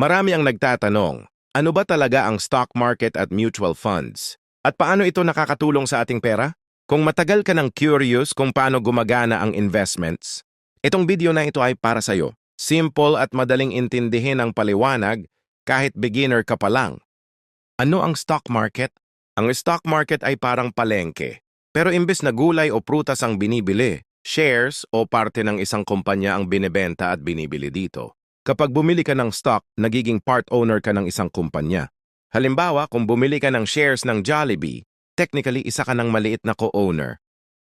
Marami ang nagtatanong, ano ba talaga ang stock market at mutual funds? At paano ito nakakatulong sa ating pera? Kung matagal ka ng curious kung paano gumagana ang investments, itong video na ito ay para sa'yo. Simple at madaling intindihin ang paliwanag kahit beginner ka pa lang. Ano ang stock market? Ang stock market ay parang palengke. Pero imbes na gulay o prutas ang binibili, shares o parte ng isang kumpanya ang binebenta at binibili dito. Kapag bumili ka ng stock, nagiging part owner ka ng isang kumpanya. Halimbawa, kung bumili ka ng shares ng Jollibee, technically isa ka ng maliit na co-owner.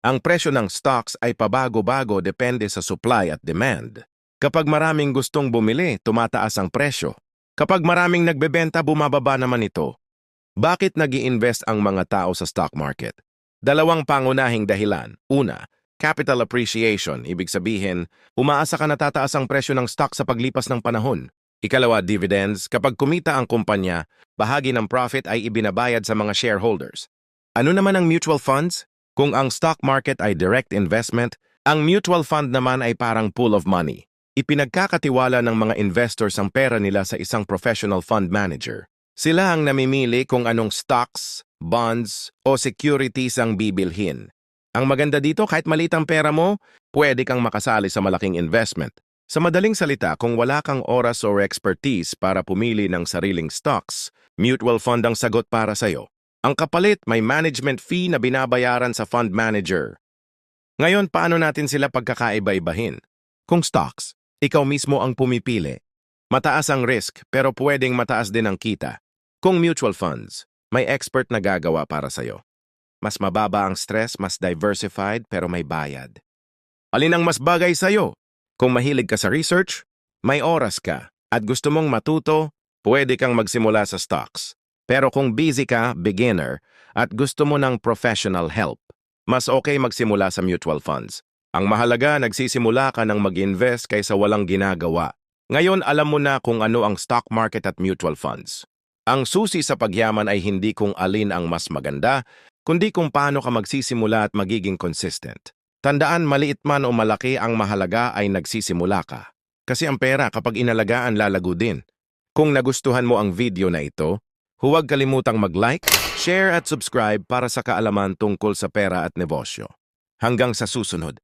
Ang presyo ng stocks ay pabago-bago depende sa supply at demand. Kapag maraming gustong bumili, tumataas ang presyo. Kapag maraming nagbebenta, bumababa naman ito. Bakit nag invest ang mga tao sa stock market? Dalawang pangunahing dahilan. Una, capital appreciation, ibig sabihin, umaasa ka na tataas ang presyo ng stock sa paglipas ng panahon. Ikalawa, dividends. Kapag kumita ang kumpanya, bahagi ng profit ay ibinabayad sa mga shareholders. Ano naman ang mutual funds? Kung ang stock market ay direct investment, ang mutual fund naman ay parang pool of money. Ipinagkakatiwala ng mga investors ang pera nila sa isang professional fund manager. Sila ang namimili kung anong stocks, bonds, o securities ang bibilhin. Ang maganda dito, kahit maliit ang pera mo, pwede kang makasali sa malaking investment. Sa madaling salita, kung wala kang oras or expertise para pumili ng sariling stocks, mutual fund ang sagot para sa'yo. Ang kapalit, may management fee na binabayaran sa fund manager. Ngayon, paano natin sila pagkakaiba-ibahin? Kung stocks, ikaw mismo ang pumipili. Mataas ang risk pero pwedeng mataas din ang kita. Kung mutual funds, may expert na gagawa para sa'yo. Mas mababa ang stress, mas diversified pero may bayad. Alin ang mas bagay sa'yo? Kung mahilig ka sa research, may oras ka, at gusto mong matuto, pwede kang magsimula sa stocks. Pero kung busy ka, beginner, at gusto mo ng professional help, mas okay magsimula sa mutual funds. Ang mahalaga, nagsisimula ka ng mag-invest kaysa walang ginagawa. Ngayon, alam mo na kung ano ang stock market at mutual funds. Ang susi sa pagyaman ay hindi kung alin ang mas maganda, kundi kung paano ka magsisimula at magiging consistent. Tandaan, maliit man o malaki ang mahalaga ay nagsisimula ka. Kasi ang pera kapag inalagaan lalago din. Kung nagustuhan mo ang video na ito, huwag kalimutang mag-like, share at subscribe para sa kaalaman tungkol sa pera at negosyo. Hanggang sa susunod.